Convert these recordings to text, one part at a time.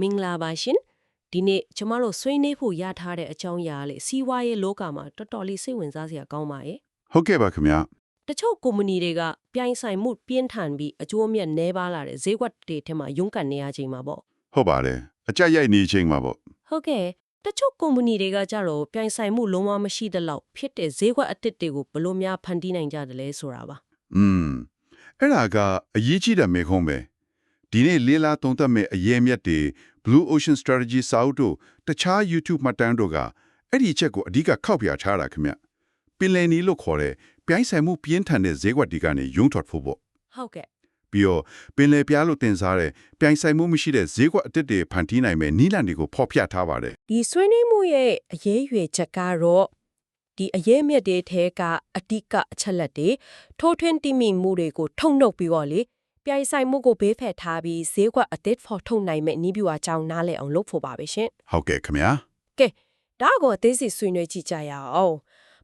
မင်္ဂလာပါရှင်ဒီနေ့ကျမတို့ဆွေးနွေးဖို့ရထားတဲ့အကြောင်းအရာလေးစီးပွားရေးလောကမှာတော်တော်လေးစိတ်ဝင်စားစရာကောင်းပါရဲ့ဟုတ်ကဲ့ပါခင်ဗျာတချို့ကုမ္ပဏီတွေကပြိုင်ဆိုင်မှုပြင်းထန်ပြီးအကျိုးအမြတ်နည်းပါးလာတဲ့ဈေးကွက်တွေထဲမှာရုန်းကန်နေရချိန်မှာပေါ့ဟုတ်ပါတယ်အကြက်ရိုက်နေချိန်မှာပေါ့ဟုတ်ကဲ့တချို့ကုမ္ပဏီတွေကကြတော့ပြိုင်ဆိုင်မှုလုံးဝမရှိတဲ့လောက်ဖြစ်တဲ့ဈေးကွက်အသစ်တွေကိုဘယ်လိုများဖန်တီးနိုင်ကြတယ်လဲဆိုတာပါอืมအဲ့ဒါကအရေးကြီးတဲ့မေခွန်းပဲ ဒီနေ့လေးလားသုံးသပ်မဲ့အရေးမြတ်တွေ Blue Ocean Strategy စာအုပ်တို့တခြား YouTube မှတ်တမ်းတို့ကအဲ့ဒီအချက်ကိုအဓိကခောက်ပြထားတာခင်ဗျပင်လယ်နီလို့ခေါ်တဲ့ပြိုင်းဆိုင်မှုပြင်းထန်တဲ့ဈေးကွက်ဒီကနေယုံထွက်ဖို့ပေါ့ဟုတ်ကဲ့ပြီးတော့ပင်လယ်ပြားလို့တင်စားတဲ့ပြိုင်ဆိုင်မှုမရှိတဲ့ဈေးကွက်အသစ်တွေဖန်တီးနိုင်မဲ့နီးလန်တွေကိုဖော်ပြထားပါတယ်ဒီဆွေးနွေးမှုရဲ့အရေးအရွယ်ချက်ကတော့ဒီအရေးမြစ်တွေထဲကအတိကအချက်လက်တွေထိုးထွင်းတိမိမှုတွေကိုထုံနှုတ်ပြီးတော့လေ ပြိုင်ဆိုင်မှုကိုဘေးဖယ်ထားပြီးဈေးကွက်အသစ်ဖော်ထုတ်နိုင်မဲ့နီးပြူအကြောင်းနားလည်အောင်လုပ်ဖို့ပါပဲရှင်ဟုတ်ကဲ့ခင်ဗျာကဲဒါကိုအသေးစိတ်ဆွေးနွေးကြည့်ကြရအောင်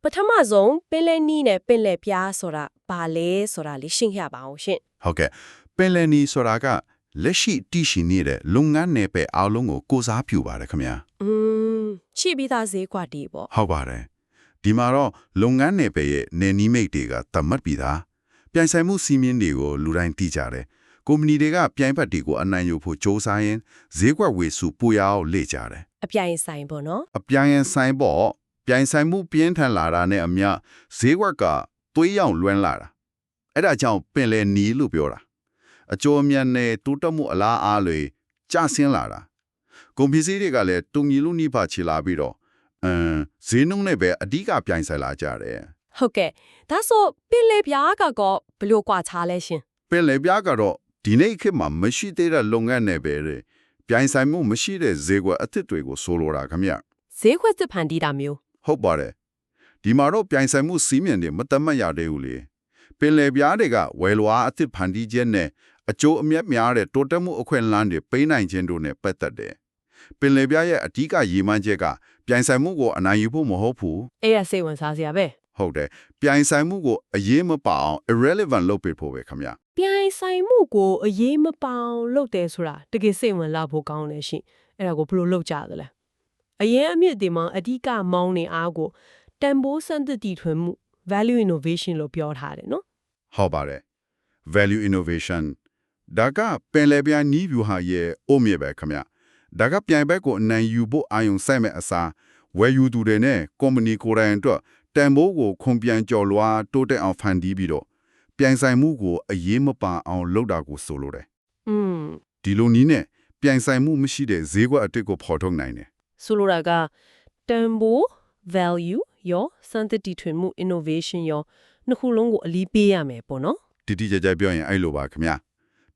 ပထမဆုံးပင်လယ်နီးနဲ့ပင်လယ်ပြားဆိုတာဘာလဲဆိုတာလေးရှင်းပြပါအောင်ရှင်ဟုတ်ကဲ့ပင်လယ်နီဆိုတာကလက်ရှိတည်ရှိနေတဲ့လုပ်ငန်းနယ်ပယ်အားလုံးကိုကိုစားပြုပါတယ်ခင်ဗျာอืมရှိပြီးသားဈေးကွက်ဒီပေါ့ဟုတ်ပါတယ်ဒီမှာတော့လုပ်ငန်းနယ်ပယ်ရဲ့နယ်နီးမိတ်တွေကသတ်မှတ်ပြီးသား ပြိုင်ဆိုင်မှုစီမင်းတွေကိုလူတိုင်းသိကြတယ်ကုမ္ပဏီတွေကပြိုင်ဘက်တွေကိုအနိုင်ယူဖို့စ조사ရင်ဈေးကွက်ဝေစုပူရအောင်လေ့ကြတယ်အပြိုင်ဆိုင်ပေါ့နော်အပြိုင်ရင်ဆိုင်ပေါ့ပြိုင်ဆိုင်မှုပြင်းထန်လာတာနဲ့အမျှဈေးကွက်ကသွေးရောင်လွှမ်းလာတာအဲ့ဒါကြောင့်ပင်လယ်နီးလို့ပြောတာအကျိုးအမြတ်နဲ့တိုးတက်မှုအလားအားတွေကျဆင်းလာတာကုန်ပစ္စည်းတွေကလည်းတုံညီလူနိဖာချီလာပြီးတော့အမ်ဈေးနှုန်းနဲ့ပဲအဓိကပြိုင်ဆိုင်လာကြတယ် ဟုတ်ကဲ့ဒါဆိုပင်လေပြားကတော့ဘယ်လိုကွာခြားလဲရှင်ပင်လယ်ပြားကတော့ဒီနေ့ခေတ်မှာမရှိသေးတဲ့လုပ်ငန်းနယ်ပယ်တွေပြိုင်ဆိုင်မှုမရှိတဲ့ဈေးကွက်အသစ်တွေကိုဆိုလိုတာခင်ဗျဈေးခွက်စစ်ဖန်တီးတာမျိုးဟုတ်ပါတယ်ဒီမှာတော့ပြိုင်ဆိုင်မှုစီးမြင်တွေမတတ်မှတ်ရသေးဘူးလေပင်လယ်ပြားတွေကဝယ်လွာအသစ်ဖန်တီးခြင်းနဲ့အကျိုးအမြတ်များတဲ့တိုးတက်မှုအခွင့်အလမ်းတွေပေးနိုင်ခြင်းတို့နဲ့ပတ်သက်တယ်ပင်လယ်ပြားရဲ့အဓိကရည်မှန်းချက်ကပြိုင်ဆိုင်မှုကိုအနိုင်ယူဖို့မဟုတ်ဘူးအဲ့ရစိတ်ဝင်စားစရာပဲ ဟုတ်တယ်ပြိုင်ဆိုင်မှုကိုအရေးမပါအောင် irrelevant လုပ်ပေးဖို့ပဲခင်ဗျပြိုင်ဆိုင်မှုကိုအရေးမပေါင်လုပ်တယ်ဆိုတာတကယ်စိတ်ဝင်လာဖို့ကောင်းတယ်ရှင်အဲ့ဒါကိုဘယ်လိုလုပ်ကြသလဲအရင်အမြင့်ဒီမှာအဓိကမောင်းနေအားကိုတန်ဖိုးစံသစ်တီထွင်မှု value innovation လို့ပြောထားတယ်နော်ဟုတ်ပါတယ် value innovation ဒါကပင်လယ်ပြားနီးဗျူဟာရဲ့အုံးမြစ်ပဲခင်ဗျဒါကပြိုင်ဘက်ကိုအနိုင်ယူဖို့အာရုံစိုက်မဲ့အစားဝယ်ယူသူတွေနဲ့ကုမ္ပဏီကိုယ်တိုင်အတွက် တန်ဖိုးကိုခွန်ပြန်ကြော်လွှားတိုးတက်အောင်ဖန်တီးပြီးတော့ပြိုင်ဆိုင်မှုကိုအရေးမပါအောင်လုပ်တာကိုဆိုလိုတယ်อืมဒီလိုနည်းနဲ့ပြိုင်ဆိုင်မှုမရှိတဲ့ဈေးကွက်အတစ်ကိုဖော်ထုတ်နိုင်တယ်ဆိုလိုတာကတန်ဖိုး value ရောစံသစ်တီထွင်မှု innovation ရောနှစ်ခုလုံးကိုအလီးပေးရမယ်ပေါ့နော်တိတိကျကျပြောရင်အဲ့လိုပါခင်ဗျ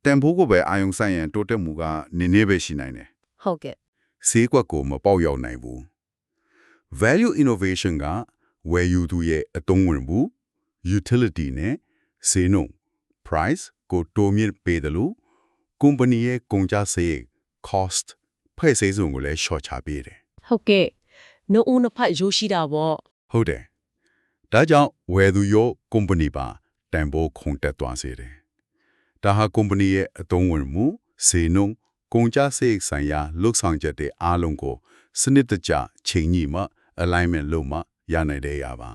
တန်ဖိုးကိုပဲအာရုံစိုက်ရင်တိုးတက်မှုကနည်းနည်းပဲရှိနိုင်တယ်ဟုတ်ကဲ့ဈေးကွက်ကိုမပေါက်ရောက်နိုင်ဘူး value innovation က ဝယ်ယူသူရဲ့အသုံးဝင်မှု utility နဲ့ဈေးနှုန်း price ကိုတိုးမြင့်ပေးတယ်လို့ company ရဲ့ကုန်ကျစရိတ် cost ဖွဲ့စည်းစုံကိုလည်း short ချပေးတယ်ဟုတ်ကဲ့နှုတ်ဦးနှစ်ဖက်ရိုးရှိတာပေါ့ဟုတ်တယ်ဒါကြောင့်ဝယ်သူရော company ပါတန်ဖိုးခုန်တက်သွားစေတယ်ဒါဟာ company ရဲ့အသုံးဝင်မှုဈေးနှုန်းကုန်ကျစရိတ်ဆိုင်ရာလှုပ်ဆောင်ချက်တွေအားလုံးကို စနစ်တကျချိန်ညှိမှ alignment လုပ်မှ ရနိုင်တဲ့ရပါ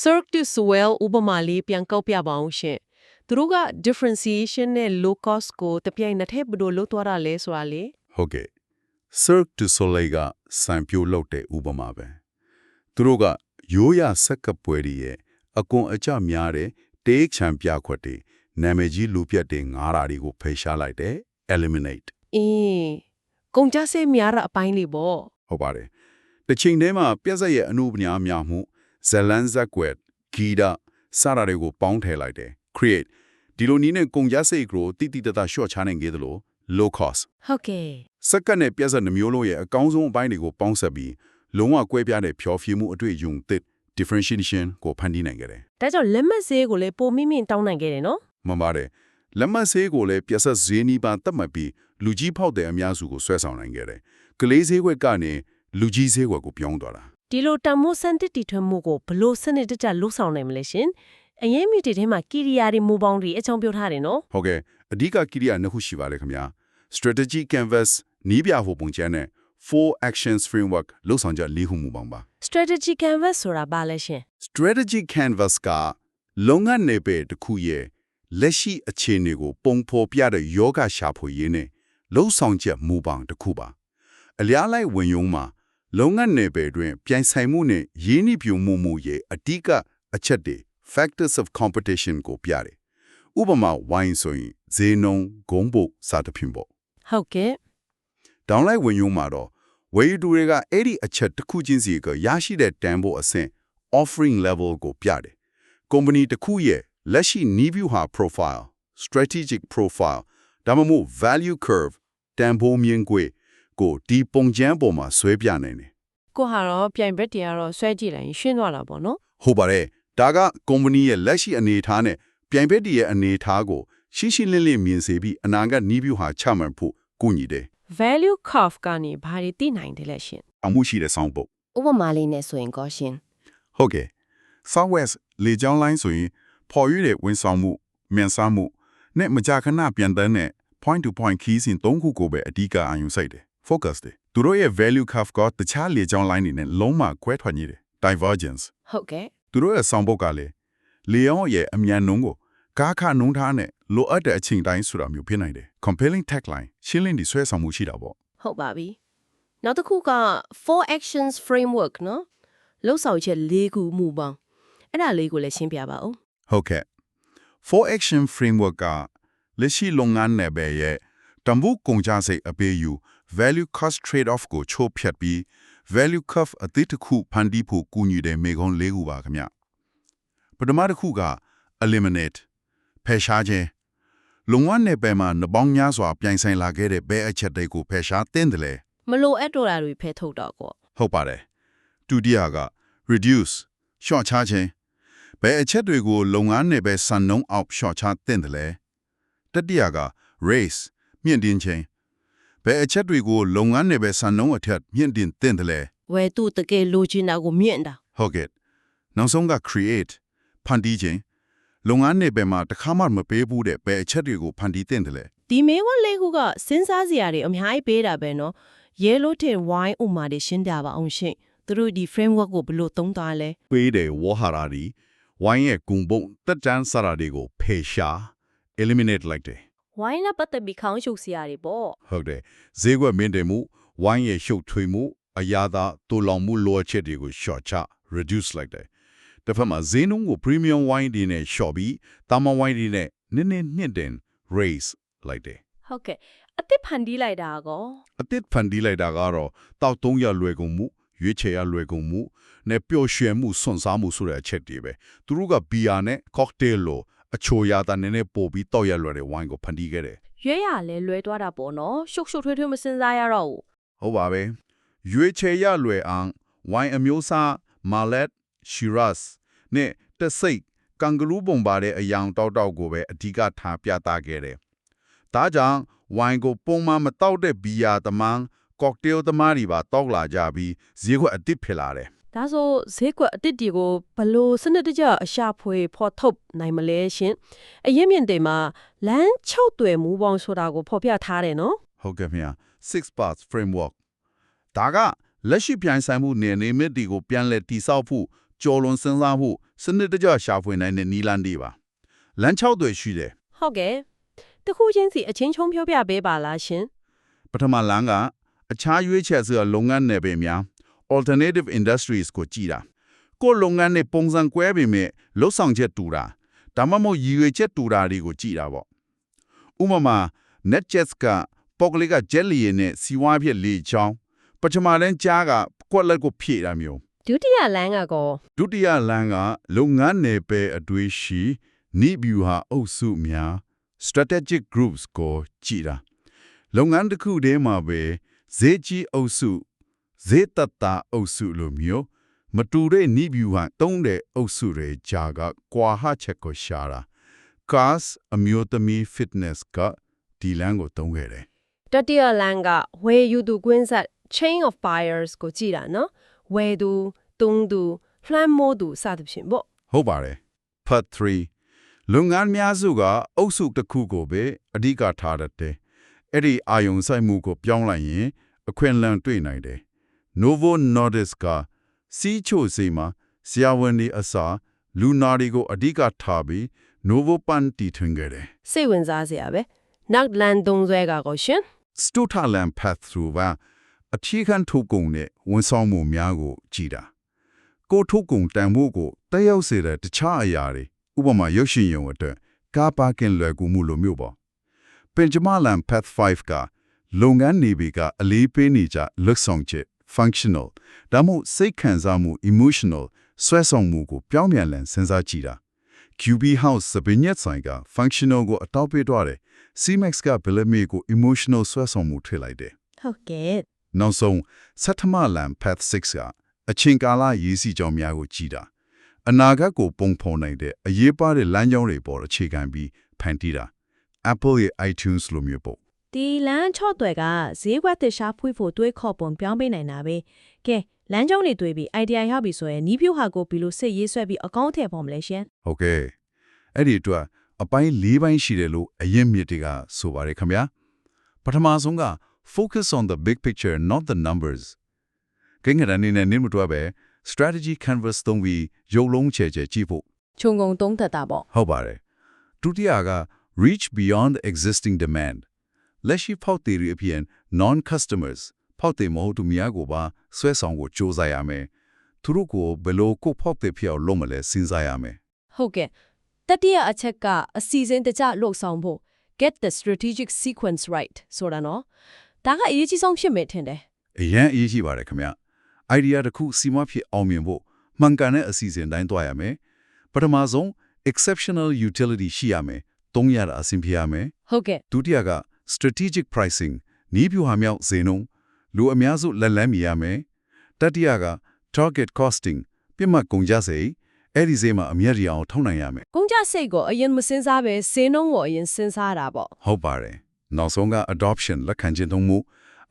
Cirque du Soleil ဥပမာလေးပြန်ကောက်ပြပါအောင်ရှင်သူတို့က differentiation နဲ့ low cost ကိုတပြိုင်နက်တည်းဘယ်လိုလုပ်သွားတာလဲဆိုတာလေဟုတ်ကဲ့ Cirque du Soleil ကစံပြိုလုပ်တဲ့ဥပမာပဲသူတို့ကရိုးရဆက်ကပ်ပွဲတွေရဲ့အကွန်အကျများတဲ့တေးချံပြခွက်တွေနာမည်ကြီးလူပြတ်တဲ့ငါးရာတွေကိုဖယ်ရှားလိုက်တယ် eliminate အေးကုန်ကြစေးများတာအပိုင်းလေးပေါ့ဟုတ်ပါတယ် တစ်ချိန်တည်းမှာပြက်ဆက်ရဲ့အမှုပညာများမှုဇလန်ဇက်ကွက်ဂီတာစတာတွေကိုပေါင်းထည့်လိုက်တယ် create ဒီလိုနည်းနဲ့ကုန်ကြစိတ်ကိုတိတိတတ်တာ short ချနိုင်ခဲ့သလို low cost ဟုတ်ကဲ့စက္ကန့်နဲ့ပြက်ဆက်နှမျိုးလုံးရဲ့အကောင်းဆုံးအပိုင်းတွေကိုပေါင်းစပ်ပြီးလုံးဝကွဲပြားတဲ့ဖြောဖြေမှုအတွေ့အကြုံသစ် differentiation ကိုဖန်တီးနိုင်ကြတယ်ဒါကြောင့်လက်မှတ်ဈေးကိုလည်းပိုမိမိတောင်းနိုင်ခဲ့တယ်နော်မှန်ပါတယ်လက်မတ်ဆေးကိုလည်းပြက်ဆက်ဈေးနီးပါတတ်မှတ်ပြီးလူကြီးဖောက်တဲ့အများစုကိုဆွဲဆောင်နိုင်ခဲ့တယ်ကလေးဈေးကွက်ကနေ လူကြီးဈေးကွက်ကိုပြောင်းသွားတာဒီလိုတန်မိုးစံတစ်တီထွင်မှုကိုဘလို့စနစ်တကျလှုပ်ဆောင်နိုင်မလဲရှင်အရင်မြစ်တွေထဲမှာကီရီယာတွေမူပေါင်းတွေအကြောင်းပြောထားတယ်နော်ဟုတ်ကဲ့အဓိကကိရိယာနှစ်ခုရှိပါတယ်ခင်ဗျာ strategy canvas နီးပြဖို့ပုံချမ်းနဲ့ four actions framework လောက်ဆောင်ချက်လေးခုမူပေါင်းပါ strategy canvas ဆိုတာဘာလဲရှင် strategy canvas ကလုပ်ငန်းနယ်ပယ်တစ်ခုရဲ့လက်ရှိအခြေအနေကို ပုံဖော်ပြတဲ့ယောဂရှာဖွေရေးနဲ့လှုပ်ဆောင်ချက်မူပေါင်းတစ်ခုပါအလျားလိုက်ဝင်ယုံမှာ လုပ်ငန်းနယ်ပယ်တွင် ပြိုင်ဆိုင်မှုနဲ့ရင်းနှီးပြုံမှုမှုရဲ့အဓိကအချက်တွေ factors of competition ကိုပြတယ်ဥပမာဝိုင်းဆိုရင်ဈေးနှုန်းဂုံးပုတ်စသဖြင့်ပေါ့ဟုတ်ကဲ့ဒေါင်းလိုက်ဝင်ယုံမှာတော့ဝယ်ယူသူတွေကအဲ့ဒီအချက်တစ်ခုချင်းစီကရရှိတဲ့တန်ဖိုးအဆင့် offering level ကိုပြတယ်။ company တစ်ခုရဲ့လက်ရှိ need view ဟာ profile strategic profile ဒါမှမဟုတ် value curve တန်ဖိုးမြင်ကွေ ကိုဒီပုံချမ်းပေါ်မှာဆွဲပြနိုင်တယ်ကိုဟာတော့ပြိုင်ဘက်တွေကတော့ဆွဲကြည့်လိုက်ရင်ရှင်းသွားတာပေါ့နော်။ဟုတ်ပါတယ်။ဒါက company ရဲ့လက်ရှိအနေအထားနဲ့ပြိုင်ဘက်တွေရဲ့အနေအထားကိုရှင်းရှင်းလင်းလင်းမြင်စေပြီးအနာဂတ် need view ဟာချမှတ်ဖို့ကူညီတယ် value curve ကနေဘာတွေသိနိုင်တယ်လဲရှင်။အမှုရှိတဲ့ဆောင်းပုတ်ဥပမာလေးနဲ့ဆိုရင်ကောရှင်ဟုတ်ကဲ့ Southwest လေကြောင်းလိုင်းဆိုရင်ပေါ်ရွေးတဲ့ဝန်ဆောင်မှုမြန်ဆန်းမှုနဲ့မကြာခဏပြန်တန်းတဲ့ point to point ခီးစဉ်၃ခုကိုပဲအဓိကအာရုံစိုက်တယ် focus တယ်သူတို့ရဲ့ value curve ကတခြားလေကြောင်းလိုင်းတွေနဲ့လုံးဝကွဲထွက်နေတယ် divergence ဟုတ်ကဲ့သူတို့ရဲ့ဆောင်ပုတ်ကလည်းလေယောင်းရဲ့အမြန်နှုန်းကိုကားခနှုန်းထားနဲ့လိုအပ်တဲ့အချိန်တိုင်းဆိုတာမျိုးဖြစ်နိုင်တယ် compelling tagline ရှင်းလင်းဒီဆွဲဆောင်မှုရှိတာပေါ့ဟုတ်ပါပြီနောက်တစ်ခုက four actions framework နော်လှုပ်ဆောင်ချက်၄ခုမူပေါင်းအဲ့ဒါလေးကိုလည်းရှင်းပြပါဦးဟုတ်ကဲ့ for action framework ကလက်ရှိလုပ်ငန်းနယ်ပယ်ရဲ့တံပိုးကုန်ကြစိတ်အပေးယူ value cost trade off ကိုချိုးဖြတ်ပြီး value curve အသစ်တစ်ခုဖန်တီးဖို့ကူညီတဲ့မေကုန်း၄ခုပါခင်ဗျပထမတစ်ခုက eliminate ဖယ်ရှားခြင်းလုံဝနယ်ပယ်မှာနှပေါင်းများစွာပြိုင်ဆိုင်လာခဲ့တဲ့ဘဲအချက်တွေကိုဖယ်ရှားသင့်တယ်လေမလိုအပ်တော့တာတွေဖယ်ထုတ်တော့ကောဟုတ်ပါတယ်ဒုတိယက reduce ရှော့ချခြင်းဘယ်အချက်တွေကိုလုပ်ငန်းနယ်ပဲစံနှုန်းအောက်ရှော့ချသင့်တယ်လဲတတိယက raise မြင့်တင်ခြင်း ဘယ်အချက်တွေကိုလုပ်ငန်းနယ်ပဲစံနှုန်းအထက်မြင့်တင်သင့်တယ်လဲဝယ်သူတကယ်လိုချင်တာကိုမြင့်တာဟုတ်ကဲ့နောက်ဆုံးက create ဖန်တီးခြင်းလုပ်ငန်းနယ်ပဲမှာတစ်ခါမှမပေးဘူးတဲ့ဘယ်အချက်တွေကိုဖန်တီးသင့်တယ်လဲဒီမေဝလေးခုကစဉ်းစားစရာတွေအများကြီးပေးတာပဲနော်ရဲလို့တဲ့ wine ဥမာတွေရှင်းပြပါအောင်ရှင်သူတို့ဒီ framework ကိုဘယ်လိုသုံးသွားလဲပေးတဲ့ဝဟာရာဒီဝိုင်းရဲ့ဂုံပုံတက်တန်းစရာတွေကိုဖယ်ရှား eliminate လိုက်တယ် wine နဲ့ပတ်သက်ပြီးခေါင်းရှုပ်စရာတွေပေါ့ဟုတ်တယ်ဈေးကွက်မင်းတင်မှုဝိုင်းရဲ့ရှုပ်ထွေးမှုအရာသာတူလောင်မှုလိုအပ်ချက်တွေကို short ချ reduce လိုက်တယ်တစ်ဖက်မှာဈေးနှုန်းကို premium wine တွေနဲ့ short ပြီးတာမန် wine တွေနဲ့နည်းနည်းမြင့်တင် raise လိုက်တယ်ဟုတ်ကဲ့အသစ်ဖန်တီးလိုက်တာကောအသစ်ဖန်တီးလိုက်တာကတော့တောက်သုံးရလွယ်ကုန်မှုရွေးချယ်ရလွယ်ကုန်မှုနဲ့ပျော်ရွှင်မှုစွန့်စားမှုဆိုတဲ့အချက်တွေပဲသူတို့ကဘီယာနဲ့ cocktail လို အချိုရတာနည်းနည်းပို့ပြီးတောက်ရလွယ်တဲ့ wine ကိုဖန်တီးခဲ့တယ်ရွေးရလဲလွဲသွားတာပေါ့နော်ရှုပ်ရှုပ်ထွေးထွေးမစင်စားရတော့ဘူးဟုတ်ပါပဲရွေးချယ်ရလွယ်အောင်ဝိုင်းအမျိုးအစားမာလက်ရှီရတ်နဲ့တဆိတ်ကန်ဂရူးပုံပါတဲ့အယောင်တောက်တောက်ကိုပဲအဓိကထားပြသခဲ့တယ်။ဒါကြောင့်ဝိုင်းကိုပုံမှန်မတောက်တဲ့ဘီယာသမားကော့တေးသမားတွေပါတောက်လာကြပြီးဈေးကွက်အတစ်ဖြစ်လာတယ် ဒါဆိုဈေးကွက်အစ်စ်တွေကိုဘလို့စနစ်တကျအရှာဖွေဖော်ထုတ်နိုင်မလဲရှင်အရင်မြင့်တွေမှာလမ်း6တွယ်မူပေါင်းဆိုတာကိုဖော်ပြထားတယ်နော်။ဟုတ်ကဲ့မြတ်6 parts framework ဒါကလက်ရှိပြိုင်ဆိုင်မှုနယ်နေမြစ်တွေကိုပြန်လည်တိစောက်ဖို့ကြော်လွန်စဉ်းစားဖို့စနစ်တကျရှာဖွေနိုင်တဲ့နီလန်တွေပါ။လမ်း6တွေရှိတယ်ဟုတ်ကဲ့တခုချင်းစီအချင်းချုံပြောပြပေးပါလားရှင်ပထမလမ်းကအခြားရွေးချယ်စရာလုပ်ငန်းနယ်ပယ်များ alternative industries ကိုကြည်တာကိုယ့်လုပ်ငန်းနဲ့ပုံစံကွဲပေမဲ့လှုပ်ဆောင်ချက်တူတာဒါမှမဟုတ်ရည်ရွယ်ချက်တူတာတွေကိုကြည်တာပေါ့ဥပမာ NetJets ကပေါက်ကလေးက jet လီနဲ့စီဝါဖြစ်လေချောင်းပထမတန်းကြားကကွက်လက်ကိုဖြည့်တာမျိုးဒုတိယလမ်းကကောဒုတိယလမ်းကလုပ်ငန်းနယ်ပယ်အတွေ့ရှိနိဗျူဟာအုပ်စုများ strategic groups ကိုကြည်တာလုပ်ငန်းတစ်ခုတည်းမှာပဲဈေးကြီးအုပ်စု ဈေးသက်သာအုပ်စုလိုမျိုးမတူတဲ့နိဗျူဟာတုံးတဲ့အုပ်စုတွေကြားကကွာဟချက်ကိုရှာတာ cars အမျိုးသမီး fitness ကဒီလမ်းကိုတုံးခဲ့တယ်တတိယလမ်းကဝယ်ယူသူကွင်းဆက် chain of buyers ကိုကြည့်တာနော်ဝယ်သူတုံးသူလှမ်းမိုးသူစသဖြင့်ပေါ့ဟုတ်ပါတယ် part 3လုပ်ငန်းများစုကအုပ်စုတစ်ခုကိုပဲအဓိကထားတတ်တယ်အဲ့ဒီအာယုံစိုက်မှုကိုပြောင်းလိုက်ရင်အခွင့်အလမ်းတွေ့နိုင်တယ် Novo Nordisk ကစီးချိုစီမှာဆရာဝန်ဒီအစာလူနာတွေကိုအဓိကထားပြီး Novo Pan တီထွင်ခဲ့တယ်စိတ်ဝင်စားစရာပဲနောက်လန်သုံးဆွဲကကိုရှင် Stutalan path through ကအထီးခံထုတ်ကုန်နဲ့ဝန်ဆောင်မှုများကို ကြည်တာကိုထုတ်ကုန်တန်ဖို့ကိုတက်ရောက်စေတဲ့တခြားအရာတွေဥပမာရုပ်ရှင်ရုံအတွက်ကားပါကင်လွယ်ကူမှုလိုမျိုးပေါ့ပင်ဂျမလန် path 5ကလုပ်ငန်းနေပြီကအလေးပေးနေကြလွတ်ဆောင်ချက် functional ဒါမှမဟုတ်စိတ်ခံစားမှု emotional ဆွဲဆောင်မှုကိုပြောင်းပြန်လည်စဉ်းစားကြည့်တာ QB House စပင်းညက်ဆိုင်က functional ကိုအတောက်ပေးတော့တယ် CMAX က Bellamy ကို emotional ဆွဲဆောင်မှုထည့်လိုက်တယ်ဟုတ်ကဲ့နောက်ဆုံးဆတ်ထမလန် path 6ကအချိန်ကာလရည်စီကြောင်းများကိုကြည်တာအနာဂတ်ကိုပုံဖော်နိုင်တဲ့အရေးပါတဲ့လမ်းကြောင်းတွေပေါ်အခြေခံပြီးဖန်တီးတာ Apple ရဲ့ iTunes လိုမျိုးပေါ့ ဒီလမ်းချော့တွေကဈေးကွက်သစ်ရှားဖွေးဖို့တွေးခေါ်ပုံပြောင်းပေးနိုင်တာပဲကဲလမ်းကြောင်းတွေတွေးပြီး idea ရပြီဆိုရင်နီးပြူဟာကိုဘီလို့စစ်ရေးဆွဲပြီးအကောင့်ထည့်ဖို့မလဲရှင်ဟုတ်ကဲ့အဲ့ဒီအတွက်အပိုင်း၄ပိုင်းရှိတယ်လို့အရင်မြစ်တွေကဆိုပါတယ်ခင်ဗျာပထမဆုံးက focus on the big picture not the numbers ကိန်းဂဏန်းနေနဲ့နင်းမတွက်ပဲ strategy canvas သုံးပြီးရုပ်လုံးချဲချဲကြည့်ဖို့ခြုံငုံသုံးသက်တာပေါ့ဟုတ်ပါတယ်ဒုတိယက reach beyond the existing demand လက်ရှိဖောက်သေးတွေအပြင် non customers ဖောက်သေးမဟုတ်သူများကိုပါဆွဲဆောင်ကိုစ조사ရမယ်သူတို့ကိုဘယ်လိုကိုဖောက်သေးဖြစ်အောင်လုပ်မလဲစဉ်းစားရမယ်ဟုတ်ကဲ့တတိယအချက်ကအစီအစဉ်တကျလှုပ်ဆောင်ဖို့ get the strategic sequence right ဆိုတာနော်ဒါကအရေးကြီးဆုံးဖြစ်မယ်ထင်တယ်အရန်အရေးကြီးပါတယ်ခင်ဗျ။ idea တစ်ခုစီမဖြစ်အောင်မြင်ဖို့မှန်ကန်တဲ့အစီအစဉ်တိုင်းသွားရမယ်။ပထမဆုံး exceptional utility ရှိရမယ်။သုံးရတာအဆင်ပြေရမယ်ဟုတ်ကဲ့။ဒုတိယက strategic pricing နီးပြူဟာမြောက်ဈေးနှုန်းလူအများစုလက်လန်းမီရမယ်။တတိယက target costing ပြစ်မှတ်ကုန်ကြစေအဲ့ဒီဈေးမှာအမြတ်ရအောင်ထောက်နိုင်ရမယ်ကုန်ကြစိတ်ကိုအရင်မစင်စားပဲဈေးနှုန်းကိုအရင်စင်စားတာပေါ့။ဟုတ်ပါတယ်။နောက်ဆုံးက adoption လက်ခံခြင်းသုံးမှု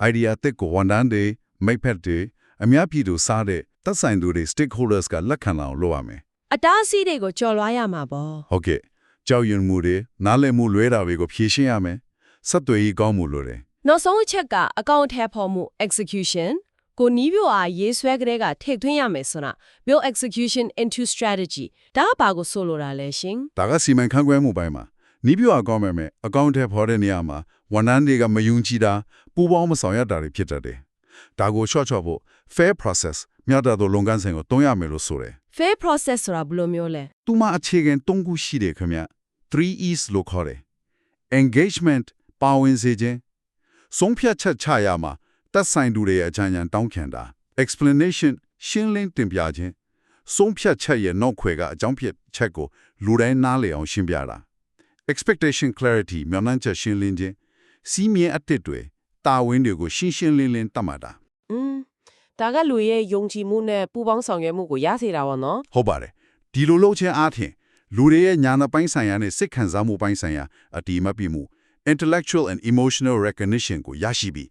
idea အသစ်ကိုဝန်ထမ်းတွေမိတ်ဖက်တွေအများပြည်သူစားတဲ့သက်ဆိုင်သူတွေ stakeholders ကလက်ခံလာအောင်လုပ်ရမယ်အတားအဆီးတွေကိုကြော်လွှားရမှာပေါ့ဟုတ်ကဲ့ကြောက်ရွံ့မှုတွေနားလည်မှုလွဲတာတွေကိုဖြေရှင်းရမယ် ဆက်သွယ်ရေးကောင်းမှုလိုတယ်နောက်ဆုံးအချက်ကအကောင့်ထဲပေါ်မှု execution ကိုနီးပြအားရေးဆွဲကလေးကထိတ်သွင်းရမယ်ဆိုတာ build execution into strategy ဒါကဘာကိုဆိုလိုတာလဲရှင်ဒါကစီမံခန့်ခွဲမှုပိုင်းမှာနီးပြအကောင်းမဲ့မဲ့အကောင့်ထဲပေါ်တဲ့နေရာမှာဝန်ထမ်းတွေကမယုံကြည်တာပူပေါင်းမဆောင်ရတာတွေဖြစ်တတ်တယ်ဒါကို short ချော့ဖို့ fair process မြတ်တာသောလုပ်ငန်းစဉ်ကိုတုံးရမယ်လို့ဆိုတယ် fair process ဆိုတာဘယ်လိုမျိုးလဲသူမအခြေခံ၃ခုရှိတယ်ခင်ဗျ 3E's လို့ခေါ်တယ် engagement ပါဝင်စေခြင်းဆုံးဖြတ်ချက်ချရမှာတက်ဆိုင်သူတွေရဲ့အချမ်းချမ်းတောင်းခံတာ explanation ရှင်းလင်းတင်ပြခြင်းဆုံးဖြတ်ချက်ရဲ့နောက်ခွေကအကြောင်းဖြစ်ချက်ကိုလူတိုင်းနားလည်အောင်ရှင်းပြတာ expectation clarity မျှော်မှန်းချက်ရှင်းလင်းခြင်းစီးမြင်အတစ်တွေတာဝန်တွေကိုရှင်းရှင်းလင်းလင်းတတ်မှတ်တာอืมဒါကလူရဲ့ယုံကြည်မှုနဲ့ပူပေါင်းဆောင်ရွက်မှုကိုရစေတာပေါ့နော်ဟုတ်ပါတယ်ဒီလိုလုပ်ခြင်းအားဖြင့်လူတွေရဲ့ညာနာပိုင်းဆိုင်ရာနဲ့စိတ်ခံစားမှုပိုင်းဆိုင်ရာအတိအမတ်ပြမှု intellectual and emotional recognition ကိုရရှိပြီး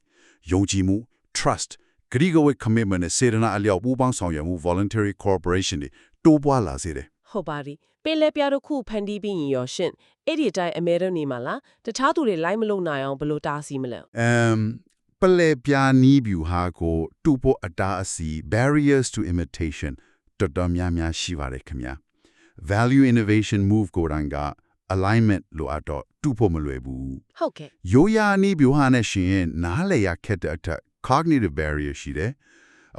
ယုံကြည်မှု trust ဂရိကဝိတ် commitment နဲ့စေတနာအလျောက်ပူးပေါင်းဆောင်ရွက်မှု voluntary cooperation တွေတိုးပွားလာစေတယ်ဟုတ်ပါပြီပင်လဲပြတစ်ခုဖန်တီးပြီးရင်ရောရှင်အဲ့ဒီအတိုင်းအမဲရုံနေမှာလားတခြားသူတွေလိုက်မလုံနိုင်အောင်ဘယ်လိုတားဆီးမလဲ um ပလေပြာနီးဗျူဟာကိုတူဖို့အတားအစီ barriers to imitation တော်တော်များများရှိပါတယ်ခင်ဗျာ value innovation move ကိုယ်တိုင်က alignment လိုအပ်တော့ တူဖို့မလွယ်ဘူးဟုတ်ကဲ့ရိုးရာနီးဗျူဟာနဲ့ရှင်ရင်နားလေရခက်တဲ့အထက် cognitive barrier ရှိတယ်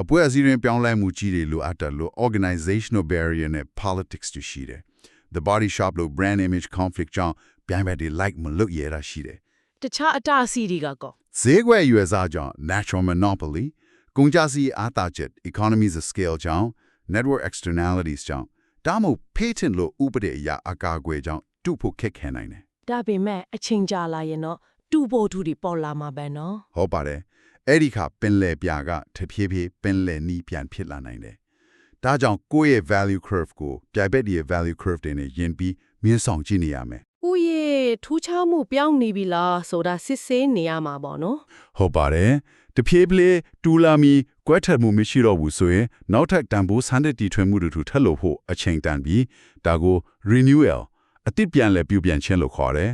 အပွဲအစည်းတွင်ပြောင်းလဲမှုကြီးတွေလိုအပ်တယ်လို့ organizational barrier နဲ့ politics တွေရှိတယ် the body shop လို့ brand image conflict ကြောင့်ပြိုင်ဘက်တွေ like မလုပ်ရတာရှိတယ်တခြားအတားအဆီးတွေကကောဈေးကွက်ရွယ်စားကြောင့် natural monopoly ကုန်ကြစည်အားသာချက် economies of scale ကြောင့် network externalities ကြောင့်ဒါမှမဟုတ် patent လို့ဥပဒေအရအကာအကွယ်ကြောင့်တူဖို့ခက်ခဲနိုင်တယ် ဒါပေမဲ့အချိန်ကြာလာရင်တော့တူဖို့သူတွေပေါ်လာမှာပဲနော်ဟုတ်ပါတယ်အဲ့ဒီခါပင်လယ်ပြာကတဖြည်းဖြည်းပင်လယ်နီးပြန်ဖြစ်လာနိုင်တယ်ဒါကြောင့်ကိုယ့်ရဲ့ value curve ကိုပြိုင်ဘက်ရဲ့ value curve တွေနဲ့ယဉ်ပြီးမြင်းဆောင်ကြည့်နေရမယ်။ဦးရေထူးခြားမှုပြောင်းနေပြီလားဆိုတာစစ်ဆေးနေရမှာပေါ့နော်ဟုတ်ပါတယ်တဖြည်းဖြည်းတူလာမီကွဲထက်မှုမရှိတော့ဘူးဆိုရင်နောက်ထပ်တန်ဖိုးဆန်းတဲ့တီထွင်မှုတွေထူထပ်လို့ဖို့အချိန်တန်ပြီးဒါကို renewal အတိပြန်လဲပြုပြန်ခြင်းလို့ခေါ်တယ်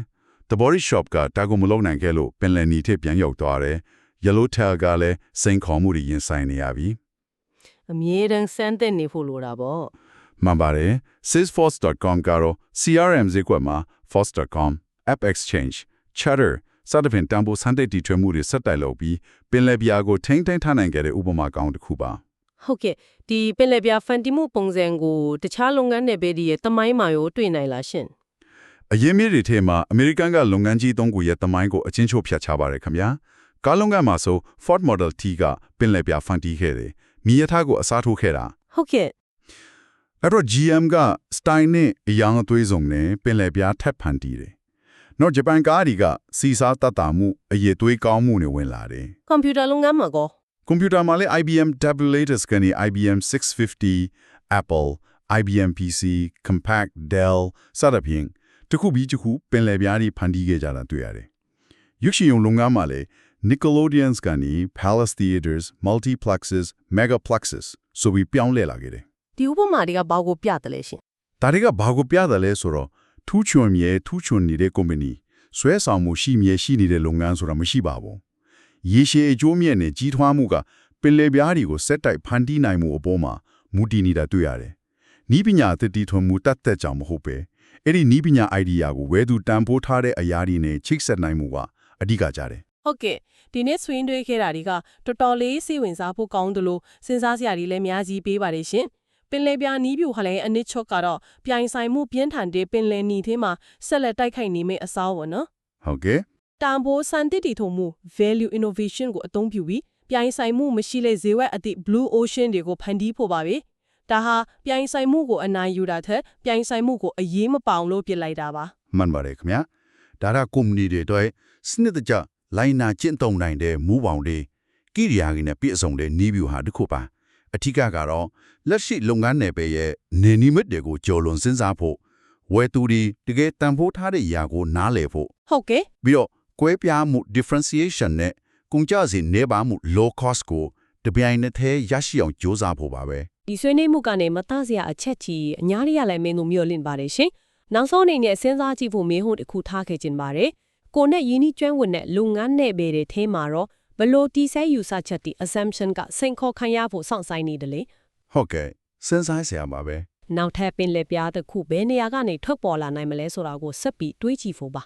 The Body Shop ကတာကိုမလုံးနိုင်ခဲ့လို့ပင်လယ်နီထစ်ပြန်ရောက်သွားတယ် Yellow Tail ကလည်းစိန်ခေါ်မှုတွေရင်ဆိုင်နေရပြီအမြဲတမ်းစမ်းသစ်နေဖို့လိုတာပေါ့မှန်ပါတယ် salesforce.com ကတော့ CRM ဈေးကွက်မှာ force.com app exchange chatter စသဖြင့်တန်ဖိုးစံတိတ်တီထွေမှုတွေဆက်တိုက်လုပ်ပြီးပင်လယ်ပြာကိုထိမ့်ထိမ့်ထားနိုင်ခဲ့တဲ့ဥပမာကောင်းတစ်ခုပါဟုတ်ကဲ့ဒီပင်လယ်ပြဖန်တီမှုပုံစံကိုတခြားလုပ်ငန်းနယ်ပယ်တွေရဲ့တမိုင်းမှာရောတွေ့နိုင်လားရှင် အရင်မြစ်တွေထဲမှာအမေရိကန်ကလုပ်ငန်းကြီးသုံးခုရဲ့တမိုင်းကိုအချင်းချို့ဖြတ်ချပါတယ်ခင်ဗျာကားလုပ်ငန်းမှာဆို Ford Model T ကပင်လယ်ပြဖန်တီးခဲ့တယ်မြည်ရထားကိုအစားထိုးခဲ့တာဟုတ်ကဲ့အဲ့တော့ GM က style နဲ့အယောင်အသွေးစုံနဲ့ပင်လယ်ပြထက်ဖန်တီးတယ်နော်ဂျပန်ကားတွေကစီစားတတ်တာမှုအရေးသွေးကောင်းမှုနဲ့ဝင်လာတယ်ကွန်ပျူတာလုပ်ငန်းမှာကောကွန်ပျူတာမှာလည်း IBM tabulators ကနေ IBM 650 Apple IBM PC Compaq Dell စသဖြင့် တစ်ခုပြီးတစ်ခုပင်လယ်ပြားတွေဖန်တီးခဲ့ကြတာတွေ့ရတယ်။ရုပ်ရှင်ရုံလုပ်ငန်းမှာလည်း Nickelodeons ကနေ Palace Theaters Multiplexes Megaplexes ဆိုပြီးပြောင်းလဲလာခဲ့တယ်ဒီဥပမာတွေကဘာကိုပြတယ်လဲရှင်။ဒါတွေကဘာကိုပြတယ်လဲဆိုတော့ထူးချွန်မြဲထူးချွန်နေတဲ့ company ဆွဲဆောင်မှုရှိမြဲရှိနေတဲ့လုပ်ငန်းဆိုတာမရှိပါဘူး။ရေရှည်အကျိုးမြတ်နဲ့ကြီးထွားမှုကပင်လယ်ပြားတွေကိုစက်တိုက်ဖန်တီးနိုင်မှုအပေါ်မှာမူတည်နေတာတွေ့ရတယ်။နီးပညာသစ်တီထွန်မှုတတ်သက်ကြောင်မဟုတ်ပဲ အဲ့ဒီနီးပညာ idea ကိုဝယ်သူတန်ဖိုးထားတဲ့အရာတွေနဲ့ချိတ်ဆက်နိုင်မှုကအဓိကကြတယ်ဟုတ်ကဲ့ဒီနေ့ဆွေးနွေးခဲ့တာတွေကတော်တော်လေးစိတ်ဝင်စားဖို့ကောင်းသလိုစဉ်းစားစရာတွေလည်းအများကြီးပေးပါတယ်ရှင်ပင်လယ်ပြာနီးပြူဟလိုင်းအနစ်ချော့ကတော့ပြိုင်ဆိုင်မှုပြင်းထန်တဲ့ပင်လယ်နီထဲမှာဆက်လက်တိုက်ခိုက်နေမယ့်အစားပေါ့နော်။ဟုတ်ကဲ့တန်ဖိုးစံတစ်တီထုံမှု value innovation ကိုအသုံးပြုပြီးပြိုင်ဆိုင်မှုမရှိတဲ့ဈေးဝယ်အသည့် blue ocean တွေကိုဖန်တီးဖို့ပါပဲ ဒါဟာပြိုင်ဆိုင်မှုကိုအနိုင်ယူတာထက်ပြိုင်ဆိုင်မှုကိုအရေးမပေါအောင်လို့ပြစ်လိုက်တာပါမှန်ပါတယ်ခင်ဗျာ။ဒါကကုမ္ပဏီတွေအတွက်စနစ်တကျလိုင်းနာကျင့်သုံးနိုင်တဲ့မူပေါင်းတွေကိရိယာတွေနဲ့ပြည့်စုံတဲ့နီးဗျူဟာတစ်ခုပါ။အထူးကတော့လက်ရှိလုပ်ငန်းနယ်ပယ်ရဲ့နေနိမိတ်တွေကိုကျော်လွန်စဉ်းစားဖို့ဝယ်သူတွေတကယ်တန်ဖိုးထားတဲ့အရာကိုနားလည်ဖို့ဟုတ်ကဲ့ပြီးတော့ကွဲပြားမှု differentiation နဲ့ကုန်ကျစည်နေပါမှု low cost ကိုတပြိုင်နက်တည်းရရှိအောင်ကြိုးစားဖို့ပါပဲ ဒီဆွေးနွေးမှုကနေမသားစရာအချက်ကြီးအများကြီးရလိုက်မင်းတို့မျှော်လင့်ပါတယ်ရှင်။နောက်ဆုံးအနေနဲ့စဉ်းစားကြည့်ဖို့မေးခွန်းတစ်ခုထားခဲ့ခြင်းပါတယ်။ကိုနဲ့ယင်းနှီးကျွမ်းဝင်တဲ့လုပ်ငန်းနယ်ပယ်တွေထဲမှာတော့ဘလို့တီဆဲယူဆချက်တီ assumption ကစိန်ခေါ်ခံရဖို့စောင့်ဆိုင်နေတယ်လေဟုတ်ကဲ့စဉ်းစားစရာပါပဲ။နောက်ထပ်ပင်လက်ပြားတစ်ခုဘယ်နေရာကနေထွက်ပေါ်လာနိုင်မလဲဆိုတာကိုဆက်ပြီးတွေးကြည့်ဖို့ပါ